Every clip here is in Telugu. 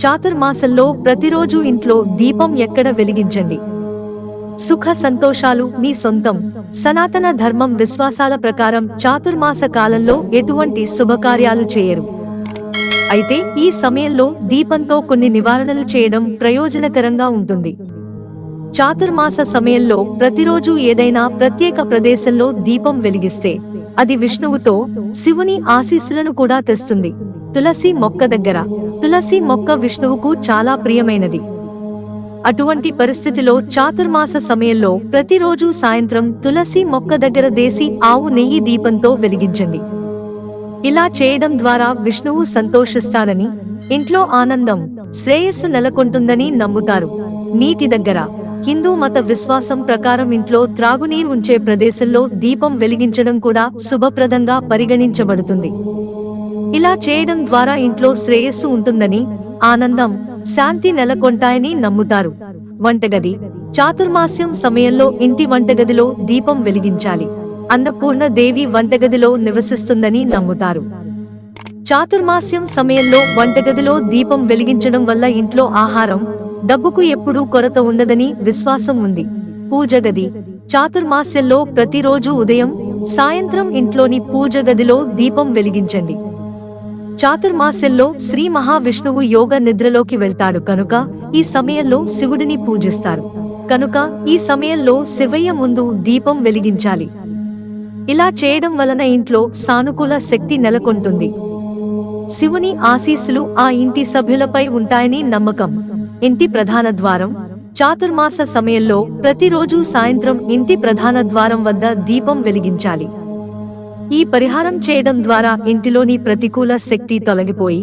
చాతుర్మాసంలో ప్రతిరోజు ఇంట్లో దీపం ఎక్కడ వెలిగించండి? సుఖ సంతోషాలు మీ సొంతం. సనాతన ధర్మం విశ్వాసాల ప్రకారం చాతుర్మాస కాలంలో ఎటువంటి శుభకార్యాలు చేయరు. అయితే ఈ సమయంలో దీపంతో కొన్ని నివారణలు చేయడం ప్రయోజనకరంగా ఉంటుంది. చాతుర్మాస సమయంలో ప్రతిరోజు ఏదైనా ప్రత్యేక ప్రదేశంలో దీపం వెలిగిస్తే అది విష్ణువుతో శివుని ఆశీస్సులను కూడా తెస్తుంది. తులసి మొక్క దగ్గర. తులసి మొక్క విష్ణువుకు చాలా ప్రియమైనది. అటువంటి పరిస్థితిలో చాతుర్మాస సమయంలో ప్రతిరోజు సాయంత్రం తులసి మొక్క దగ్గర దేశీ ఆవు నెయ్యి దీపంతో వెలిగించండి. ఇలా చేయడం ద్వారా విష్ణువు సంతోషిస్తాడని ఇంట్లో ఆనందం శ్రేయస్సు నెలకొంటుందని నమ్ముతారు. నీటి దగ్గర హిందూ మత విశ్వాసం ప్రకారం ఇంట్లో త్రాగునీరు ఉంచే ప్రదేశంలో దీపం వెలిగించడం కూడా శుభప్రదంగా పరిగణించబడుతుంది. ఇలా చేయడం ద్వారా ఇంట్లో శ్రేయస్సు ఉంటుందని ఆనందం శాంతి నెలకొంటాయని నమ్ముతారు. వంటగది. చాతుర్మాస్యం సమయంలో ఇంటి వంటగదిలో దీపం వెలిగించాలి. అన్నపూర్ణ దేవి వంటగదిలో నివసిస్తుందని నమ్ముతారు. చాతుర్మాస్యం సమయంలో వంటగదిలో దీపం వెలిగించడం వల్ల ఇంట్లో ఆహారం డబ్బుకు ఎప్పుడూ కొరత ఉండదని విశ్వాసం ఉంది. పూజ గది. చాతుర్మాస్యంలో ప్రతిరోజు ఉదయం సాయంత్రం ఇంట్లోని పూజ గదిలో దీపం వెలిగించండి. చాతుర్మాస్యంలో శ్రీ మహావిష్ణువు యోగ నిద్రలోకి వెళ్తాడు కనుక ఈ సమయంలో శివుడిని పూజిస్తారు. కనుక ఈ సమయంలో శివయ్య ముందు దీపం వెలిగించాలి. ఇలా చేయడం వలన ఇంట్లో సానుకూల శక్తి నెలకొంటుంది. శివుని ఆశీస్సులు ఆ ఇంటి సభ్యులపై ఉంటాయని నమ్మకం. ఇంటి ప్రధాన ద్వారం చాతుర్మాస సమయంలో ప్రతిరోజు సాయంత్రం ఇంటి ప్రధాన ద్వారం వద్ద దీపం వెలిగించాలి. ఈ పరిహారం చేయడం ద్వారా ఇంటిలోని ప్రతికూల శక్తి తొలగిపోయి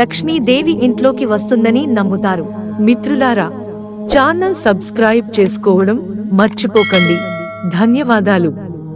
లక్ష్మీదేవి ఇంట్లోకి వస్తుందని నమ్ముతారు. మిత్రులారా ఛానల్ సబ్స్క్రైబ్ చేసుకోవడం మర్చిపోకండి. ధన్యవాదాలు.